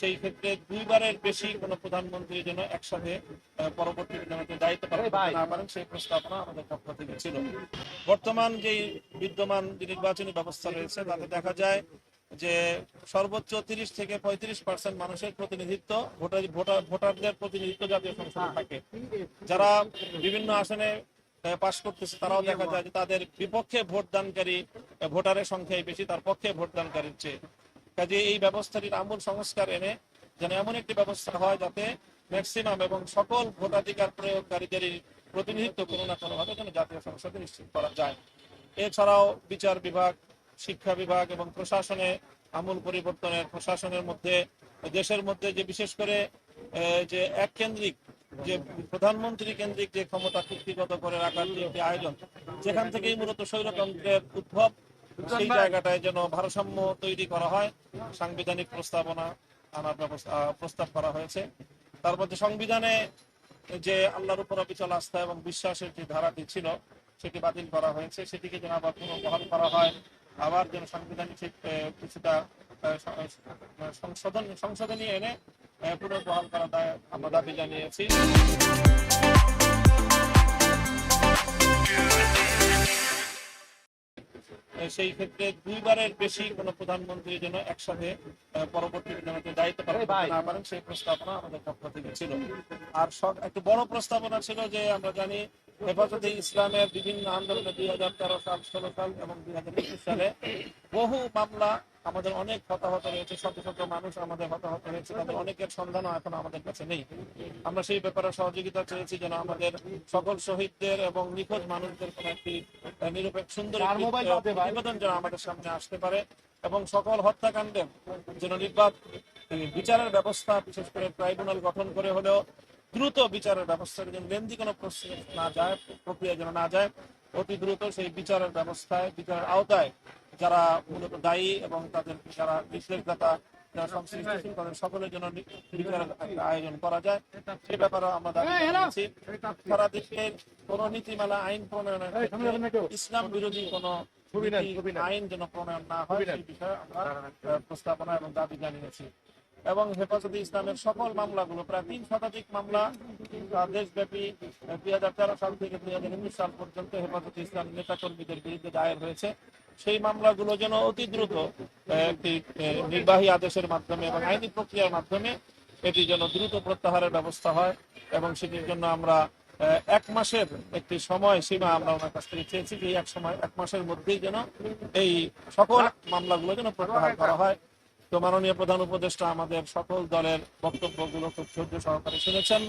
সেই ক্ষেত্রে দুইবারের বেশি কোনো প্রধানমন্ত্রী যেন একসাথে পরবর্তী যেন দায়িত্ব পালন না পারেন সেই প্রস্তাবনা আমাদের পক্ষ থেকে ছিল। বর্তমান যেই বিদ্যমান যে নির্বাচনী ব্যবস্থা রয়েছে তাতে দেখা যায় যে সর্বোচ্চ তিরিশ থেকে পঁয়ত্রিশ পার্সেন্ট মানুষের প্রতিনিধিত্ব ভোটার ভোটার ভোটারদের প্রতিনিধিত্ব জাতীয় সংসদে থাকে। যারা বিভিন্ন আসনে পাশ করতেছে তারাও দেখা যায় যে তাদের বিপক্ষে ভোটদানকারী ভোটারের সংখ্যাই বেশি তার পক্ষে ভোটদানকারীর চেয়ে। কাজে এই ব্যবস্থাটির আমূল সংস্কার এনে যেন এমন একটি ব্যবস্থা হয় যাতে ম্যাক্সিমাম এবং সকল ভোটাধিকার প্রয়োগকারীদেরই প্রতিনিধিত্ব কোনো না কোনোভাবে যেন জাতীয় সংসদে নিশ্চিত করা যায়। এছাড়াও বিচার বিভাগ, শিক্ষা বিভাগ এবং প্রশাসনে আমূল পরিবর্তনের, প্রশাসনের মধ্যে, দেশের মধ্যে যে বিশেষ করে যে এক কেন্দ্রিক যে প্রধানমন্ত্রী কেন্দ্রিক যে ক্ষমতা চুক্তিগত করে রাখার যে একটি আয়োজন যেখান থেকেই মূলত স্বৈরতন্ত্রের উদ্ভব সেই জায়গাটায় যেন ভারসাম্য তৈরি করা হয় সাংবিধানিক প্রস্তাবনা আনার ব্যবস্থা প্রস্তাব করা হয়েছে। তার মধ্যে সংবিধানে যে আল্লাহর উপর অবিচল আস্থা এবং বিশ্বাসের যে ধারাটি ছিল সেটি বাতিল করা হয়েছে। সেটিকে যেন আবার পুনর্বহাল করা হয় আবার যেন সাংবিধানিক ঠিক, কিছুটা সংশোধন সংশোধনী এনে পুনর্বহাল করা আমরা দাবি জানিয়েছি। সেই ক্ষেত্রে দুইবারের বেশি কোনো প্রধানমন্ত্রী যেন একসাথে পরবর্তী যেন দায়িত্ব পালন না পারেন সেই প্রস্তাবনা আমাদের পক্ষ থেকে ছিল। আর সব একটা বড় প্রস্তাবনা ছিল যে আমরা জানি হেফাজতে ইসলামের বিভিন্ন আন্দোলনে দুই হাজার তেরো সাল ষোলো সাল এবং দুই হাজার একুশ সালে বহু মামলা আমাদের অনেক হতাহত রয়েছে শত শত মানুষ আমাদের হতাহত হয়েছে তাদের অনেকের সন্ধানও এখন আমাদের কাছে নেই। আমরা সেই ব্যাপারে সহযোগিতা চেয়েছি যেন আমাদের সকল শহীদদের এবং নিখোঁজ মানুষদের কোনো একটি নিরপেক্ষ সুন্দর প্রতিবেদন যেন আমাদের সামনে আসতে পারে এবং সকল হত্যাকাণ্ডের যেন নির্বাক বিচারের ব্যবস্থা বিশেষ করে ট্রাইব্যুনাল গঠন করে হলেও দ্রুত বিচারের ব্যবস্থা যেন লেন্দি কোনো প্রসেস না যায় প্রক্রিয়া যেন না যায় অতি দ্রুত সেই বিচারের ব্যবস্থায় বিচারের আওতায় যারা মূলত দায়ী এবং তাদের যারা নির্দেশদাতা যারা সংশ্লিষ্ট তাদের সকলের জন্য বিচারের একটা আয়োজন করা যায়। সে ব্যাপারে আমরা দাবি জানিয়েছি। সারা দেশে কোন নীতিমালা আইন প্রণয়নের ইসলাম বিরোধী কোন আইন যেন প্রণয়ন না হয় সেই বিষয়ে আমরা প্রস্তাবনা এবং দাবি জানিয়েছি। এবং হেফাজতে ইসলামের সকল মামলাগুলো প্রায় তিন শতাধিক মামলা দেশব্যাপী দুই হাজার তেরো সাল থেকে দুই হাজার উনিশ সাল পর্যন্ত হেফাজতে ইসলাম নেতা কর্মীদের বিরুদ্ধে দায়ের হয়েছে। সেই মামলাগুলো যেন অতি দ্রুত একটি নির্বাহী আদেশের মাধ্যমে এবং আইনি প্রক্রিয়ার মাধ্যমে এটি যেন দ্রুত প্রত্যাহারের ব্যবস্থা হয় এবং সেটির জন্য আমরা এক মাসের একটি সময় সীমা আমরা ওনার কাছ থেকে চেয়েছি যে এক সময়, এক মাসের মধ্যেই যেন এই সকল মামলাগুলো যেন প্রত্যাহার করা হয়। তো মাননীয় প্রধান উপদেষ্টা আমাদের সকল দলের বক্তব্যগুলো খুব ধৈর্য সহকারে শুনেছেন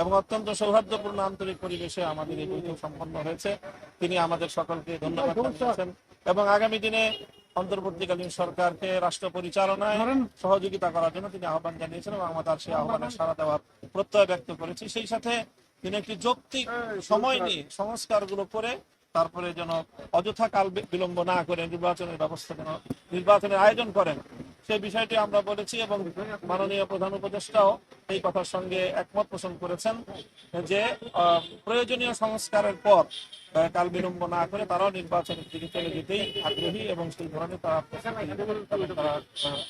এবং অত্যন্ত সৌহার্দ্যপূর্ণ আন্তরিক পরিবেশে আমাদের এই বৈঠক সম্পন্ন হয়েছে। তিনি আমাদের সকলকে ধন্যবাদ জানিয়েছেন। এবং আগামী দিনে অন্তর্বর্তীকালীন সরকারকে রাষ্ট্র পরিচালনায় সহযোগিতা করার জন্য তিনি আহ্বান জানিয়েছেন এবং আমরা তার সেই আহ্বানে সাড়া দেওয়ার প্রত্যয় ব্যক্ত করেছি। সেই সাথে তিনি একটি যৌক্তিক সময় নিয়ে সংস্কারগুলো করে তারপরে যেন অযথা কাল বিলম্ব না করে নির্বাচনের ব্যবস্থা যেন নির্বাচনের আয়োজন করেন। সেই বিষয়টি আমরা বলেছি এবং মাননীয় প্রধান উপদেষ্টাও এই কথার সঙ্গে একমত পোষণ করেছেন যে প্রয়োজনীয় সংস্কারের পর কাল বিলম্ব না করে তারাও নির্বাচনের দিকে চলে যেতেই আগ্রহী এবং সেই ধরনের তারা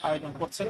আয়োজন করছেন।